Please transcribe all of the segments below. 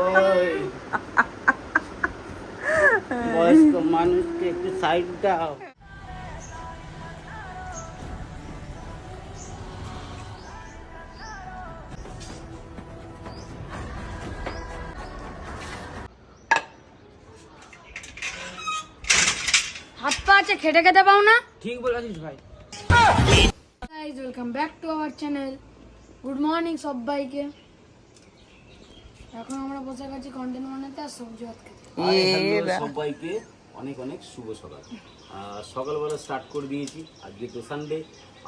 ওই বয়স্ক মানুষকে একটু সাইড দাও হাত পা আছে খেটে খেতে পাও না ঠিক বলেছিস ভাই guys welcome back to our channel good morning সবাইকে এখন আমরা বসে গেছি কন্টেন্ট বানাতে আর সবজি ভাত খেতে। সবাইকে। অনেক অনেক শুভ সকাল। সকালবেলা স্টার্ট করে দিয়েছি। আজকে তো সানডে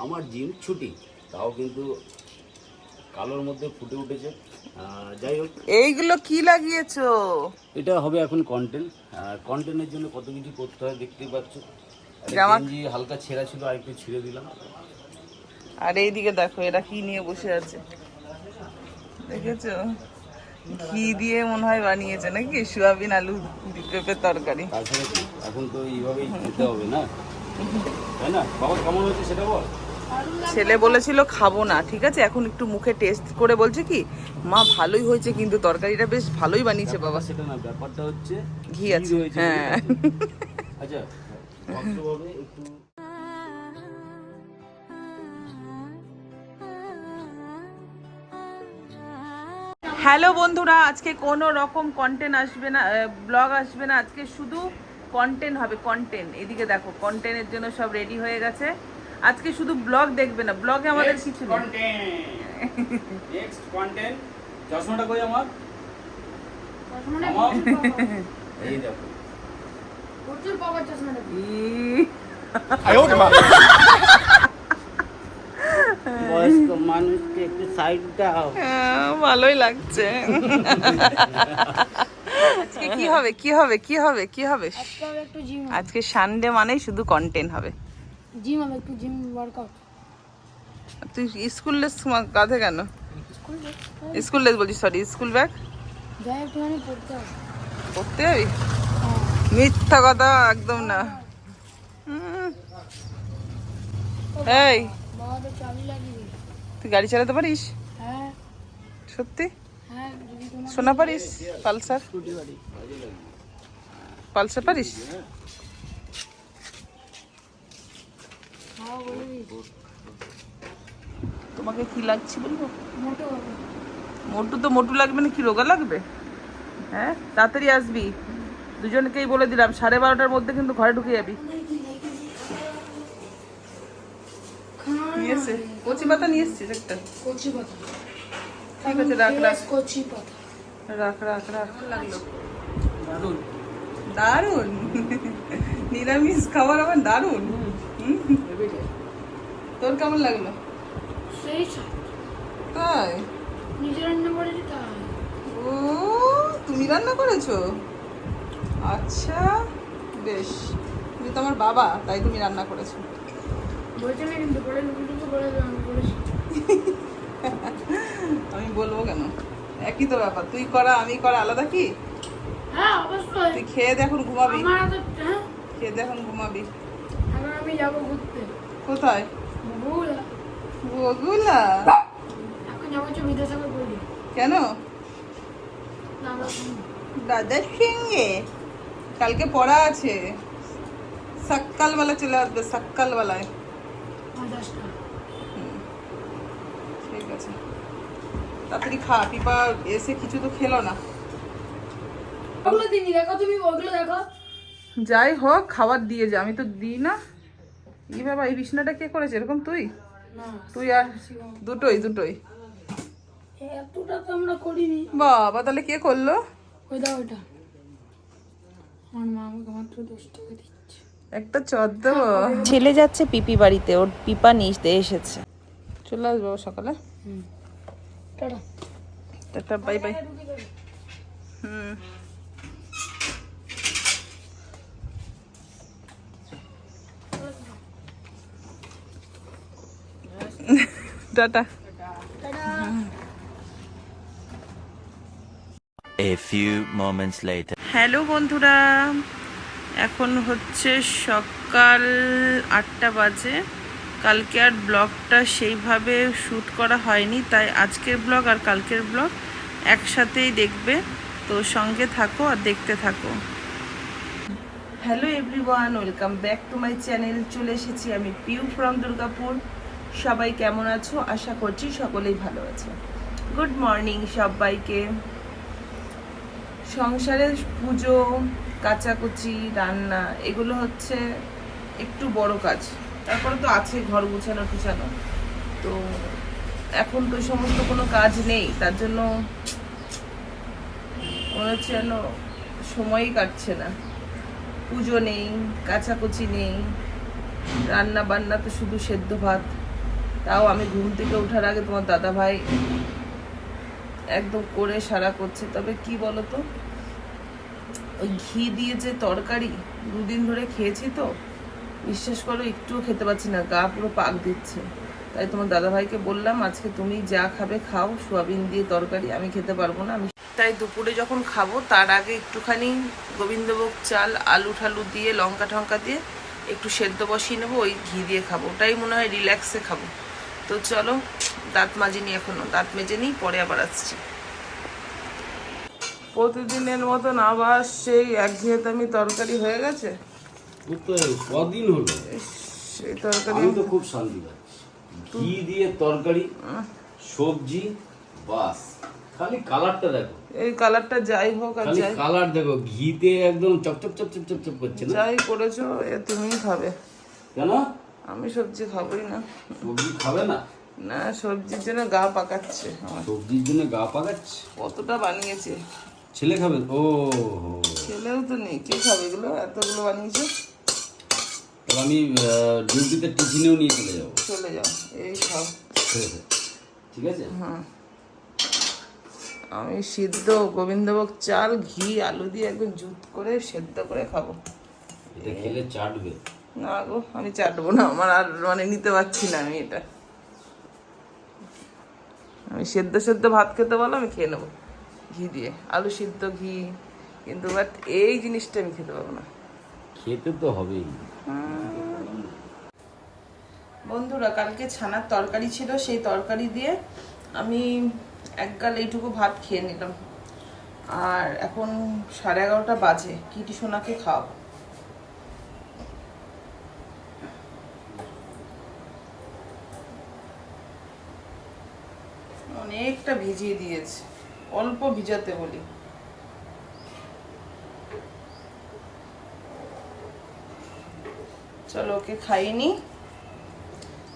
আমার জিম ছুটি। তাও কিন্তু কালোর মধ্যে ফুটে উঠেছে। যাই হোক। এইগুলো কি লাগিয়েছো? এটা হবে এখন কন্টেন্ট কন্টেন্টের জন্য কত কিছু করতে হয় দেখতেই পাচ্ছ। গেঞ্জি হালকা ছেঁড়া ছিল আর একটু ছিঁড়ে দিলাম। আর এইদিকে দেখো এরা কি নিয়ে বসে আছে। দেখেছ? ঘি দিয়ে মনে হয় বানিয়েছে নাকি? সোয়াবিন আলু পেঁপের তরকারি। এখন তো এইভাবেই খেতে হবে না? তাই না? বাবা কেমন হয়েছে সেটা বল। ছেলে বলেছিল খাব না। ঠিক আছে এখন একটু মুখে টেস্ট করে বলছে কি মা ভালোই হয়েছে কিন্তু তরকারিটা বেশ ভালোই বানিয়েছে বাবা। সেটা না ব্যাপারটা হচ্ছে ঘি আছে, হ্যাঁ। আচ্ছা একটু হ্যালো বন্ধুরা আজকে কোনো রকম কন্টেন্ট আসবে না ব্লগ আসবে না আজকে শুধু কন্টেন্ট হবে কন্টেন্ট এদিকে দেখো কন্টেন্টের জন্য সব রেডি হয়ে গেছে। আজকে শুধু ব্লগ দেখবে না ব্লগে আমাদের কিছু নেই। নেক্সট কন্টেন্ট চশমাটা কই আমার? চশমাটা এই দেখো। প্রচুর পাওয়ার চশমাটা। ই, বয়স্ক মানুষকে একটু সাইড দাও। হ্যাঁ, ভালোই লাগছে। আজকে কি হবে কি হবে কি হবে কি হবে? আজকে একটু আজকে সানডে মানেই শুধু কন্টেন্ট হবে। জিম হবে একটু জিম ওয়ার্কআউট তুই স্কুল ড্রেস কাঁধে কেন? স্কুল ড্রেস বলছি সরি স্কুল ব্যাগ পড়তে হবে। যাবি? মিথ্যা কথা একদম না। হুম। এই। তুই গাড়ি চালাতে পারিস? হ্যাঁ। সত্যি? হ্যাঁ শোনা পারিস? পালসার? পালসার পারিস? দিয়েছে। তোমাকে কি লাগছে বলব? মোটু তো মোটু লাগবে না কি রোগা লাগবে? হ্যাঁ তাড়াতাড়ি আসবি। দুজনকেই বলে দিলাম সাড়ে বারোটার মধ্যে কিন্তু ঘরে ঢুকে যাবি। নিয়ে এসে। কচি পাতা নিয়ে এসছিস একটা? কচি পাতা। ঠিক আছে রাখ রাখ। কচি পাতা। রাখ রাখ রাখ। লাগল। দারুণ নিরামিষ খাবার আমার দারুণ তোর কেমন লাগল? সেই তাই? নিজে রান্না করেছি তাই। ও তুমি রান্না করেছ? আচ্ছা বেশ। তুমি তো আমার বাবা তাই তুমি রান্না করেছ। বলছে না আমি বলব কেন? একই তো ব্যাপার। তুই করা আমি করা আলাদা কি? হ্যাঁ অবশ্যই। তুই খেয়ে দে এখন ঘুমাবি। হ্যাঁ? খেয়ে দে এখন ঘুমাবি। আমি যাব ঘুরতে। কোথায়? বগুলা এখন যাব বিদ্যাসাগর বলি কেন? দাদা দাদার সঙ্গে? কালকে পড়া আছে। সকালবেলা চলে আসবে সকালবেলায় দশটা ঠিক আছে তাড়াতাড়ি খা পিপা এসে কিছু তো খেলো না। ওগুলো দিনি দেখো তুমি ওগুলো দেখো। যাই হোক খাবার দিয়ে যা আমি তো দিই না। ই বাবা এই বিছনাটা কে করেছে? এরকম তুই? না। তুই আর দুটোই দুটোই। এতটা তো আমরা করিনি। বাবা তাহলে কে করল? ওই দাও ওইটা। আমার মা আমাকে মাত্র দশ টাকা দিচ্ছে। একটা চদ দেবো। ছেলে যাচ্ছে পিপি বাড়িতে ওর পিপা নিতে এসেছে। চলে আসব সকালে? Tata tata bye bye hmm tata A few moments later. Hello বন্ধুরা। এখন হচ্ছে সকাল আটটা বাজে। কালকে আর ব্লগটা সেইভাবে শ্যুট করা হয়নি, তাই আজকের ব্লগ আর কালকের ব্লগ একসাথেই দেখবে। তো সঙ্গে থাকো আর দেখতে থাকো। Hello everyone welcome back to my channel চলে এসেছি আমি পিউ ফ্রম দুর্গাপুর সবাই কেমন আছো? আশা করছি সকলেই ভালো আছে। গুড মর্নিং সবাইকে। সংসারের পুজো, কাচাকুচি, রান্না, এগুলো হচ্ছে একটু বড় কাজ। তারপরে তো আছে ঘর গুছানো টুছানো। তো এখন তো সমস্ত কোনো কাজ নেই, তার জন্য মনে হচ্ছে যেন সময়ই কাটছে না। পুজো নেই, কাচাকুচি নেই রান্না বান্না তো শুধু সেদ্ধ ভাত। তাও আমি ঘুম থেকে ওঠার আগে তোমার দাদা ভাই একদম করে সারা করছে। তবে কি বলতো? ওই ঘি দিয়ে যে তরকারি দুদিন ধরে খেয়েছি তো বিশ্বাস করো, একটুও খেতে পাচ্ছি না, গা পুরো পাক দিচ্ছে। তাই তোমার দাদাভাইকে বললাম, আজকে তুমি যা খাবে খাও, সোয়াবিন দিয়ে তরকারি, আমি খেতে পারব না, আমি তাই দুপুরে যখন খাব, তার আগে একটুখানি গোবিন্দভোগ চাল, আলু ঠালু দিয়ে, লঙ্কা টঙ্কা দিয়ে একটু সেদ্ধ বসিয়ে নেব, ওই ঘি দিয়ে খাব। ওটাই মনে হয় রিল্যাক্সে খাব। তো চলো, দাঁত মাজিনি এখনও, দাঁত মেজে নিই, পরে আবার আসছি। প্রতিদিনের মতন আবার সেই একঘেয়েতামি তরকারি হয়ে গেছে? কদিন হলো? সেই তরকারি আমি তো খুব শান্তি পাচ্ছি। ঘি দিয়ে তরকারি সবজি বাস। খালি কালারটা দেখো। এই কালারটা যাই হোক আর যাই কালার দেখো ঘিতে একদম চপচপ চপচপ চপচপ করছে না? যাই করেছ এ তুমিই খাবে। কেন? আমি সবজি খাবোই না। সবজি খাবে না? না সবজির জন্য গা পাকাচ্ছে সবজির জন্য গা পাকাচ্ছে? কতটা বানিয়েছে? ছেলে খাবে? ও ছেলেও তো নেই। কে খাবে এগুলো? এতগুলো বানিয়েছে? আমি ডিউটিতে টিফিনেও নিয়ে চলে যাব। চলে যাও এই খাও ঠিক আছে? হ্যাঁ আমি সিদ্ধ গোবিন্দভোগ চাল ঘি আলু দিয়ে একদম জুত করে সেদ্ধ করে খাব। এটা খেলে চাটবে। না গো আমি চাটবো না আমার আর মানে নিতে পারছি না আমি এটা। আমি সেদ্ধ সেদ্ধ ভাত খেতে বলো আমি খেয়ে নেব। ঘি দিয়ে আলু সিদ্ধ ঘি। কিন্তু বাট এই জিনিসটা আমি খেতে পারব না। খেতে তো হবেই। বন্ধুরা, কালকে ছানার তরকারি ছিল, সেই তরকারি দিয়ে আমি এক গাল এইটুকু ভাত খেয়ে নিলাম। আর এখন সাড়ে এগারোটা বাজে, কিটি সোনাকে খাওয়াবো। অনেকটা ভিজিয়ে দিয়েছে, অল্প ভিজাতে বলি। চলো ওকে খাইনি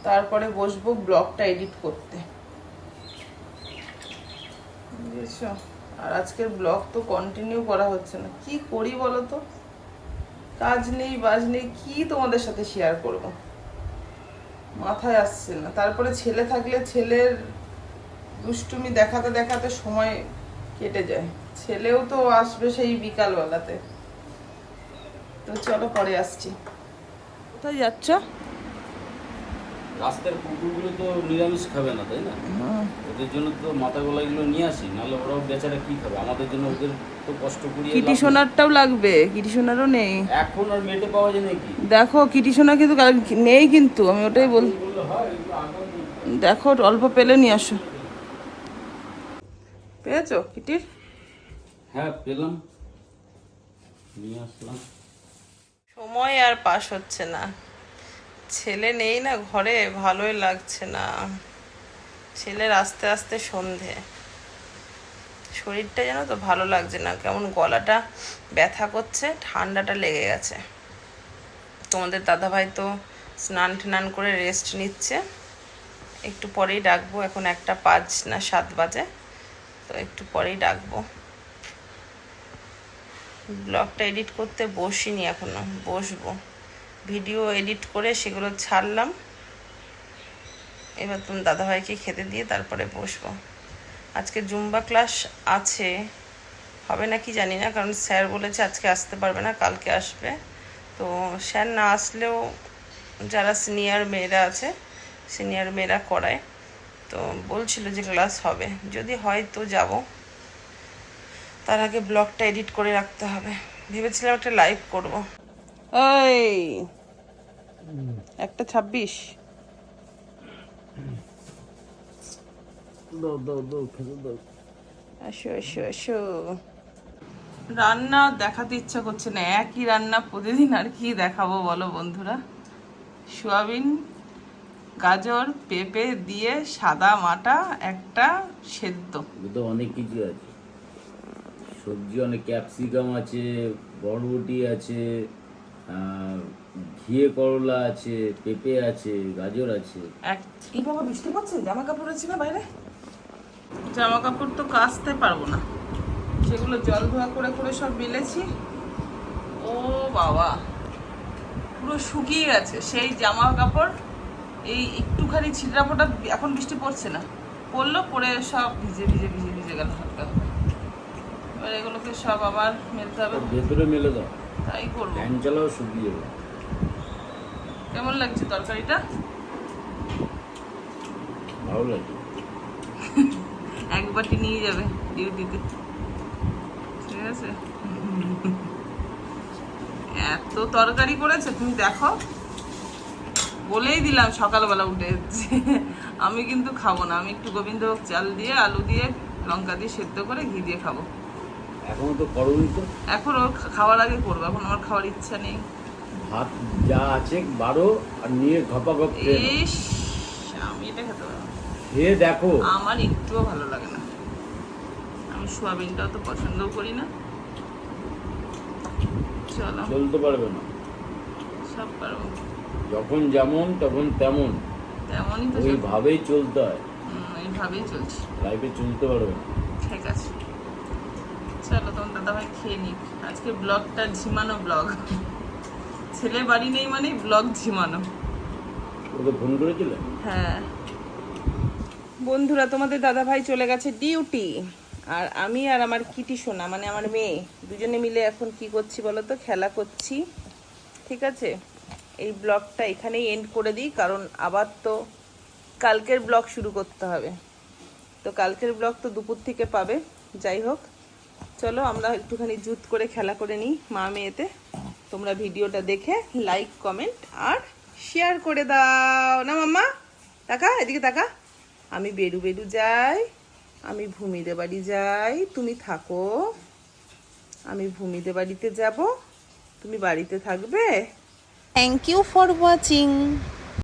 তারপরে বসবো ব্লগটা এডিট করতে। বুঝেছ? আর আজকের ব্লগ তো কন্টিনিউ করা হচ্ছে না। কি করি বলো তো? কাজ নেই, বাজ নেই, কি তোমাদের সাথে শেয়ার করব? মাথায় আসছে না। তারপরে ছেলে থাকলে ছেলের দুষ্টুমি দেখাতে দেখাতে সময় কেটে যায়। ছেলেও তো আসবে সেই বিকালবেলাতে। তো চলো পরে আসছি। কোথায় যাচ্ছ? রাস্তার কুকুরগুলো তো নিরামিষ খাবে না তাই না? ওদের জন্য তো মাথা গলাগুলো নিয়ে আসি নাহলে ওরাও বেচারা কি খাবে? আমাদের জন্য ওদের তো কষ্ট করিয়ে কিটি সোনারটাও লাগবে কিটি সোনারও নেই। এখন আর মেটে পাওয়া যায় নাকি? দেখো কিটি সোনা কিন্তু নেই কিন্তু আমি ওটাই বল এগুলো দেখো অল্প পেলে নিয়ে আসো। পেয়েছ কিটির? হ্যাঁ পেলাম। নিয়ে আসলাম। সময় আর পাস হচ্ছে না। ছেলে নেই না ঘরে, ভালোই লাগছে না। ছেলের আস্তে আস্তে সন্ধে। শরীরটা যেন তো ভালো লাগছে না, কেমন গলাটা ব্যথা করছে, ঠান্ডাটা লেগে গেছে। তোমাদের দাদাভাই তো স্নান টান করে রেস্ট নিচ্ছে। একটু পরেই ডাকবো, এখন একটা পাঁচ না সাত বাজে, তো একটু পরেই ডাকবো। ব্লগটা এডিট করতে বসিনি এখনও, বসবো। ভিডিও এডিট করে সেগুলো ছাড়লাম। এবার তুমি দাদাভাইকে খেতে দিয়ে তারপরে বসবো। আজকে জুম্বা ক্লাস আছে, হবে না কি জানি না, কারণ স্যার বলেছে আজকে আসতে পারবে না, কালকে আসবে। তো স্যার না আসলেও যারা সিনিয়র মেয়েরা আছে সিনিয়র মেয়েরা করায়। তো বলছিল যে ক্লাস হবে, যদি হয় তো যাব। তার আগে ব্লগটা এডিট করে রাখতে হবে। ভেবেছিলাম একটা লাইভ করব। এই একটা ছাব্বিশ। দাও দাও দাও খেতে দাও। আসো আসো আসো। রান্না দেখাতে ইচ্ছা করছে না একই রান্না প্রতিদিন আর কি দেখাবো বলো বন্ধুরা? সোয়াবিন গাজর পেঁপে দিয়ে সাদা মাটা একটা সেদ্ধ। অনেক কিছু আছে। সবজি, অনেক ক্যাপসিকাম আছে, বরবটি আছে ঘিয়ে করলা আছে, পেঁপে আছে, গাজর আছে। এই বাবা বৃষ্টি পড়ছে জামা কাপড় আছে না বাইরে? জামা কাপড় তো কাচতে পারব না। সেগুলো জল ধোয়া করে করে সব মেলেছি। ও বাবা, পুরো শুকিয়ে গেছে। সেই জামা কাপড় এই একটুখানি ছিটরা ফোটা এখন বৃষ্টি পড়ছে না। পড়ল পরে সব ভিজে ভিজে ভিজে ভিজে গেল হালকা। এবার এগুলোকে সব আবার মেলতে হবে। ভেতরে মেলে দাও। তাই করব। ফ্যান চালাও শুকিয়ে যাবে। কেমন লাগছে তরকারিটা? ভালো লাগে। এক বাটি নিয়ে যাবে ডিউটিতে। ঠিক আছে? এত তরকারি করেছে তুমি দেখো। বলেই দিলাম সকালবেলা উঠে। আমি কিন্তু খাব না। আমি একটু গোবিন্দভোগ চাল দিয়ে আলু দিয়ে লঙ্কা দিয়ে সেদ্ধ করে ঘি দিয়ে খাব। এখনও তো করোনি তো। এখন ওর খাওয়ার আগে করব এখন আমার খাওয়ার ইচ্ছা নেই। ভাত যা আছে বারো আর নিয়ে ঘপা ঘপ ইস আমি এটা খেতে পারব। খেয়ে দেখো। আমার একটুও ভালো লাগে না। আমি সোয়াবিনটাও তো পছন্দও করি না। চলো। চলতে পারবে না। সব পারব। যখন যেমন তখন তেমন। তেমনই তো ওইভাবেই চলতে হয়। এইভাবেই চলছে। লাইফে চলতে পারবে না। ঠিক আছে। চলো তোমার দাদাভাই খেয়ে নিক। আজকে ব্লগটা ঝিমানো ব্লগ। ছেলে বাড়ি নেই মানে ব্লগ ঝিমানো। ফোন করেছিলে? হ্যাঁ। বন্ধুরা তোমাদের দাদা ভাই চলে গেছে ডিউটি। আর আমি আর আমার কিটি সোনা মানে আমার মেয়ে দুজনে মিলে এখন কি করছি বলো তো? খেলা করছি। ঠিক আছে? এই ব্লগটা এখানেই এন্ড করে দিই কারণ আবার তো কালকের ব্লগ শুরু করতে হবে। তো কালকের ব্লগ তো দুপুর থেকে পাবে। যাই হোক চলো, আমরা একটুখানি জুত করে খেলা করে নিই মা মেয়েতে। তোমরা ভিডিওটা দেখে লাইক কমেন্ট আর শেয়ার করে দাও। না মাম্মা? টাকা এদিকে টাকা আমি বেরু বেরু যাই, আমি ভূমিদে বাড়ি যাই, তুমি থাকো। আমি ভূমিদে বাড়িতে যাব, তুমি বাড়িতে থাকবে। Thank you for watching